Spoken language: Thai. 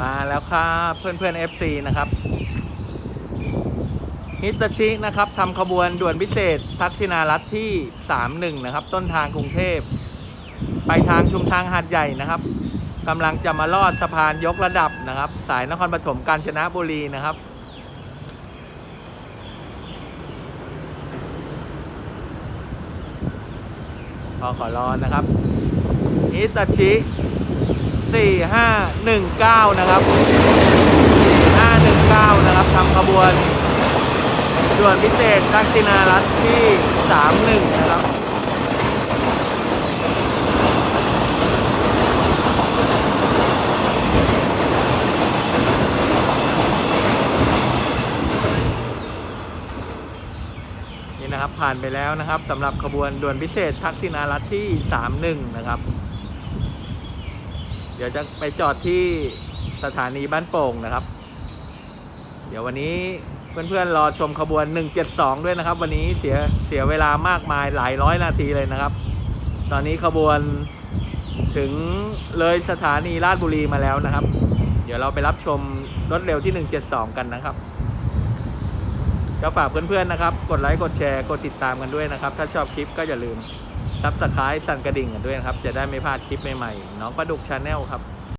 มาแล้วครับเพื่อนเพื่อน FC นะครับฮิตาชินะครับทำขบวนด่วนพิเศษ ทักษิณารัฐที่ 31 นะครับ ต้นทางกรุงเทพ ไปทางชุมทางหาดใหญ่นะครับกำลังจะมาลอดสะพานยกระดับนะครับ สายนครปฐมกาญจนบุรีนะครับขอขอรอนะครับฮิตาชิ 4519 นะครับ 519 นะครับทำขบวนด่วนพิเศษทักษิณารัฐที่ 31 นะครับนี่นะครับผ่านไปแล้วนะครับสำหรับขบวนด่วนพิเศษทักษิณารัฐที่ 31 นะครับ ดี๋ยวจะไปจอดที่สถานีบ้านโป่งนะครับ เดี๋ยววันนี้เพื่อนๆรอชมขบวน 172 ด้วยนะครับ วันนี้เสียเสียเวลามากมายหลายร้อยนาทีเลยนะครับ ตอนนี้ขบวนถึงเลยสถานีราชบุรีมาแล้วนะครับ เดี๋ยวเราไปรับชมรถเร็วที่ 172 กันนะครับก็ฝากเพื่อนๆนะครับ กดไลค์ กดแชร์ กดติดตามกันด้วยนะครับ ถ้าชอบคลิปก็อย่าลืม ซับสไครต์สั่นกระดิ่งกันด้วยนะครับ จะได้ไม่พลาดคลิปใหม่ๆน้องประดุกชาแนลครับ